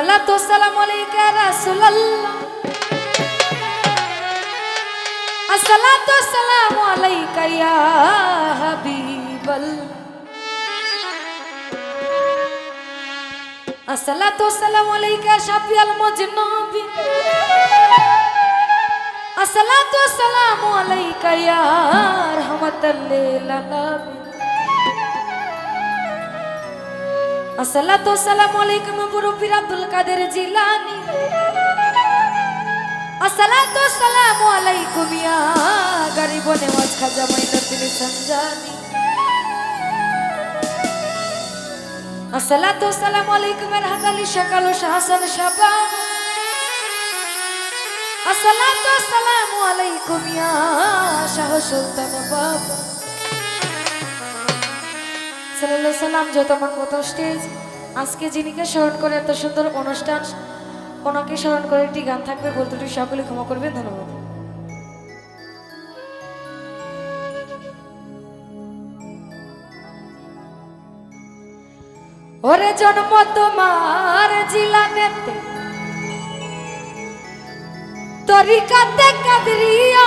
আসসালাতু সালামু আলাইকা রাসূলুল্লাহ। আসসালাতু সালামু আলাইকা ইয়া হাবিবাল্লাহ আসসালাতু সালামু আলাইকা শাফিয়াল মুজনবী। আসসালাতু সালামু আলাইকা ইয়া রাহমাতাল লিল আলামিন আসসালাতু সালামু আলাইকুম গুরু পীর আব্দুল কাদের জিলানী। আসসালাতু সালামু আলাইকুম ইয়া গরিব নেওয়াজ খাজা মাইনুদ্দিন সঞ্জানী। আসসালাতু সালামু আলাইকুম রাহাত আলী শাকাল ও শাহসান শাবান। আসসালাতু সালামু আলাইকুম ইয়া শাহ সুলতান বাবা। সাল্লাম যত আমার কত স্টেজ আজকে যিনিকে স্মরণ করে এত সুন্দর অনুষ্ঠান, ওনাকে স্মরণ করে একটি গান থাকবে বলতে সকলে ক্ষমা করবে ধন্যবাদ। ওরে জন্ম তোমার জিলানেতে, তরিকাতে কাদরিয়া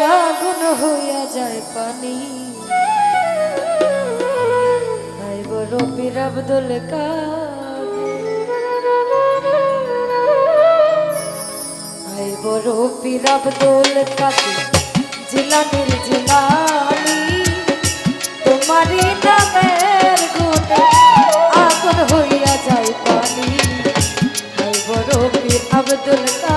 আগুন হইয়া যায় পানি। জিলানির জিলানি। তোমারই নামের গুণে আগুন হইয়া যায় পানি। ভাই বড় পীর আব্দুল কাদের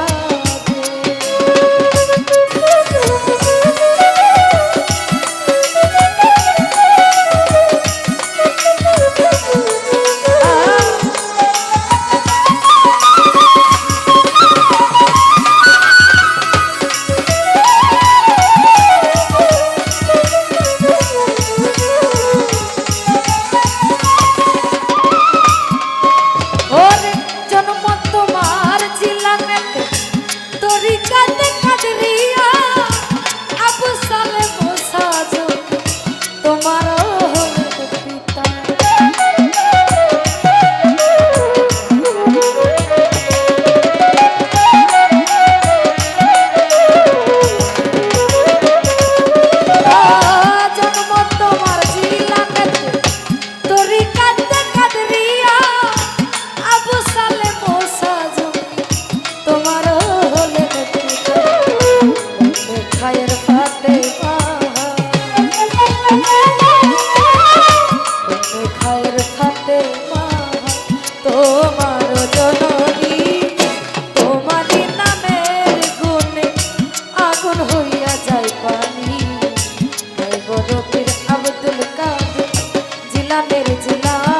জিলানের